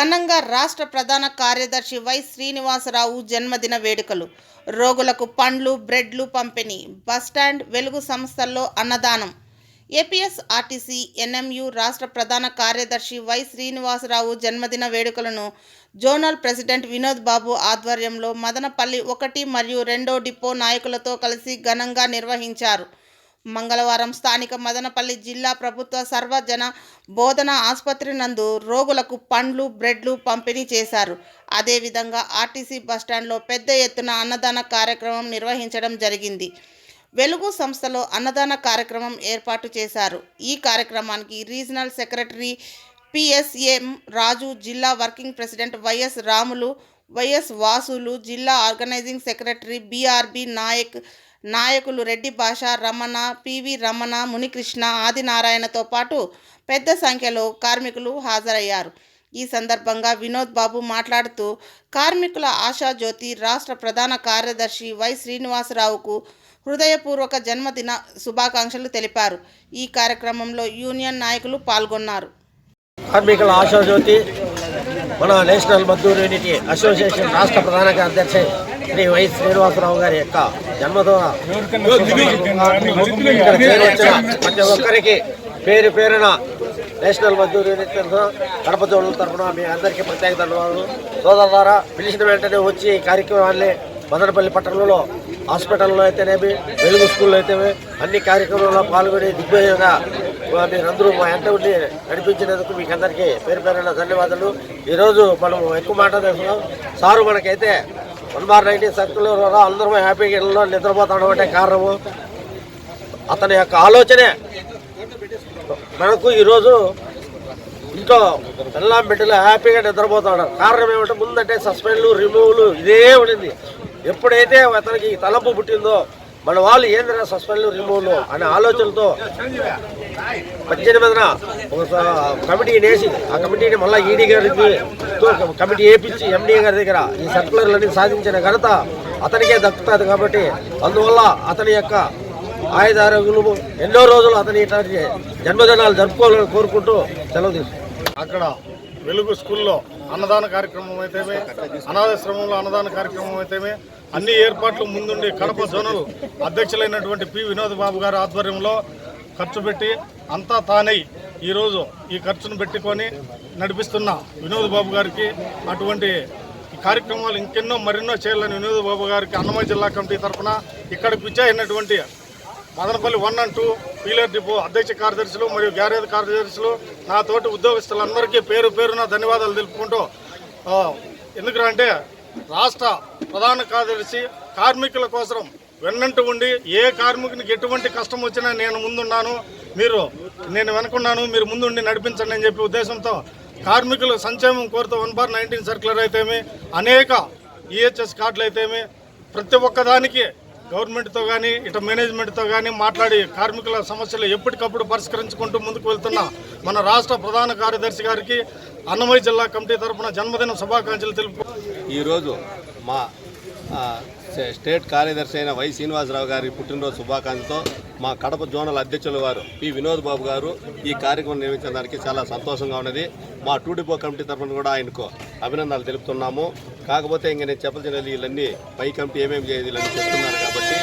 ఘనంగా రాష్ట్ర ప్రధాన కార్యదర్శి వై శ్రీనివాసరావు జన్మదిన వేడుకలు. రోగులకు పండ్లు బ్రెడ్లు పంపిణీ బస్టాండ్ వెలుగు సంస్థల్లో అన్నదానం. ఏపీఎస్ ఆర్టీసీ ఎన్ఎంయు రాష్ట్ర ప్రధాన కార్యదర్శి వై శ్రీనివాసరావు జన్మదిన వేడుకలను జోనల్ ప్రెసిడెంట్ వినోద్ బాబు ఆధ్వర్యంలో మదనపల్లి ఒకటి మరియు రెండో డిపో నాయకులతో కలిసి ఘనంగా నిర్వహించారు. మంగళవారం స్థానిక మదనపల్లి జిల్లా ప్రభుత్వ సర్వజన బోధన ఆసుపత్రి నందు రోగులకు పండ్లు బ్రెడ్లు పంపిణీ చేశారు. అదేవిధంగా ఆర్టీసీ బస్టాండ్లో పెద్ద ఎత్తున అన్నదాన కార్యక్రమం నిర్వహించడం జరిగింది. వెలుగు సంస్థలో అన్నదాన కార్యక్రమం ఏర్పాటు చేశారు. ఈ కార్యక్రమానికి రీజనల్ సెక్రటరీ పిఎస్ఎం రాజు జిల్లా working president YS Ramulu YS Vasulu జిల్లా ఆర్గనైజింగ్ సెక్రటరీ బీఆర్బి నాయక్ నాయకులు రెడ్డి భాష రమణ పివి రమణ మునికృష్ణ ఆదినారాయణతో పాటు పెద్ద సంఖ్యలో కార్మికులు హాజరయ్యారు. ఈ సందర్భంగా వినోద్ బాబు మాట్లాడుతూ కార్మికుల ఆశాజ్యోతి రాష్ట్ర ప్రధాన కార్యదర్శి వై శ్రీనివాసరావుకు హృదయపూర్వక జన్మదిన శుభాకాంక్షలు తెలిపారు. ఈ కార్యక్రమంలో యూనియన్ నాయకులు పాల్గొన్నారు. కార్మికుల ఆశాజ్యోతి మన నేషనల్ మద్దూరు యూనిటీ అసోసియేషన్ రాష్ట్ర ప్రధాన కార్యదర్శి శ్రీ వై శ్రీనివాసరావు గారి యొక్క జన్మదిన ప్రతి ఒక్కరికి పేరు పేరున నేషనల్ మజ్దూర్ యూనిట్ తరఫున కడప జోన్ల తరఫున మీ అందరికీ ప్రత్యేక ధన్యవాదాలు. సోదరు ద్వారా పిలిచిన వెంటనే వచ్చి ఈ కార్యక్రమాన్ని మదనపల్లి పట్టణంలో హాస్పిటల్లో అయితేనేమి వెలుగు స్కూల్లో అయితేనే అన్ని కార్యక్రమాల్లో పాల్గొని దిగ్విజయంగా మీరందరూ మా ఎంట ఉండి నడిపించినందుకు మీకు అందరికీ పేరు పేరున ధన్యవాదాలు. ఈరోజు మనం ఎక్కువ మాట్లాడుతున్నాం సారు మనకైతే వన్ బార్ నైన్టీన్ సర్కిల్లో అందరూ హ్యాపీగా ఇళ్ళలో నిద్రపోతాడు అంటే కారణము? అతని యొక్క ఆలోచనే. మనకు ఈరోజు ఇంట్లో పిల్లం బిడ్డలు హ్యాపీగా నిద్రపోతాడు. కారణం ఏమంటే ముందంటే సస్పెండ్లు రిమూవ్లు ఇదే ఉండింది. ఎప్పుడైతే అతనికి ఈ తలపు పుట్టిందో మన వాళ్ళు ఏందిరా సస్పెండ్ రిమూవ్లు అనే ఆలోచనతో పద్దెనిమిదిన ఒక కమిటీని వేసి ఆ కమిటీని మళ్ళీ ఈడీ గారికి కమిటీ వేపించి ఎండీ గారి దగ్గర ఈ సర్కులర్లన్నీ సాధించిన ఘనత అతనికే దక్కుతుంది కాబట్టి అందువల్ల అతని యొక్క ఆయుధారోగ్యులు ఎన్నో రోజులు అతని ఇట్లాంటి జన్మదినాలు జరుపుకోవాలని కోరుకుంటూ సెలవు తీసుకు అక్కడ వెలుగు స్కూల్లో అన్నదాన కార్యక్రమం అయితేమే అనాథాశ్రమంలో అన్నదాన కార్యక్రమం అయితేమే అన్ని ఏర్పాట్లు ముందుండి కడప జోనల్ అధ్యక్షులైనటువంటి పి. వినోద్ బాబు గారి ఆధ్వర్యంలో ఖర్చు పెట్టి అంతా తానై ఈరోజు ఈ ఖర్చును పెట్టుకొని నడిపిస్తున్న వినోద్ బాబు గారికి అటువంటి ఈ కార్యక్రమాలు ఇంకెన్నో మరెన్నో చేయాలని వినోద్ బాబు గారికి అన్నమయ్య జిల్లా కమిటీ తరఫున ఇక్కడికి విచ్చాయినటువంటి మదనపల్లి వన్ అండ్ టూ పీలర్ డిపో అధ్యక్ష కార్యదర్శులు మరియు గ్యారేజ్ కార్యదర్శులు నా తోటి ఉద్యోగస్తులందరికీ పేరు పేరున ధన్యవాదాలు తెలుపుకుంటూ ఎందుకంటే రాష్ట్ర ప్రధాన కార్యదర్శి కార్మికుల కోసం వెన్నంటూ ఉండి ఏ కార్మికునికి ఎటువంటి కష్టం వచ్చినా నేను ముందున్నాను. మీరు నేను వెనుకున్నాను. మీరు ముందుండి నడిపించండి అని చెప్పి ఉద్దేశంతో కార్మికుల సంక్షేమం కోరుతూ వన్ బార్ నైన్టీన్ సర్క్యులర్ అయితేమి అనేక ఈహెచ్ఎస్ కార్డులు అయితేమి ప్రతి ఒక్కదానికి గవర్నమెంట్తో కానీ ఇటు మేనేజ్మెంట్తో కానీ మాట్లాడి కార్మికుల సమస్యలు ఎప్పటికప్పుడు పరిష్కరించుకుంటూ ముందుకు వెళ్తున్న మన రాష్ట్ర ప్రధాన కార్యదర్శి గారికి అన్నమయ్య జిల్లా కమిటీ తరఫున జన్మదిన శుభాకాంక్షలు తెలుపు ఈరోజు మా స్టే- స్టేట్ కార్యదర్శి అయిన వై శ్రీనివాసరావు గారి పుట్టినరోజు శుభాకాంక్షలతో మా కడప జోనల్ అధ్యక్షులు వారు పి. వినోద్ బాబు గారు ఈ కార్యక్రమం నిర్వహించడానికి చాలా సంతోషంగా ఉన్నది. మా టూడిపో కమిటీ తరఫున కూడా ఆయనకు అభినందనలు తెలుపుతున్నాము. కాకపోతే ఇంక నేను చెప్పాల్సిన వీళ్ళన్నీ పై కమిటీ ఏమేమి చేయాలి వీళ్ళని చెప్తున్నారు కాబట్టి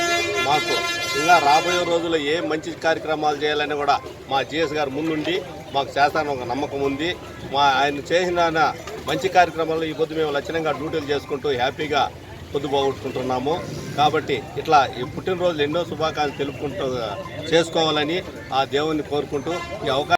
మాకు ఇంకా రాబోయే రోజుల్లో ఏ మంచి కార్యక్రమాలు చేయాలని కూడా మా జిఎస్ గారు ముందుండి మాకు చేస్తానని ఒక నమ్మకం ఉంది. మా ఆయన చేసిన మంచి కార్యక్రమాల్లో ఈ పొద్దు మేము లక్షణంగా డ్యూటీలు చేసుకుంటూ హ్యాపీగా పొద్దు పోగొట్టుకుంటున్నాము. కాబట్టి ఇట్లా ఈ పుట్టినరోజులు ఎన్నో శుభాకాంక్షలు తెలుపుకుంటూ చేసుకోవాలని ఆ దేవుణ్ణి కోరుకుంటూ ఈ అవకాశం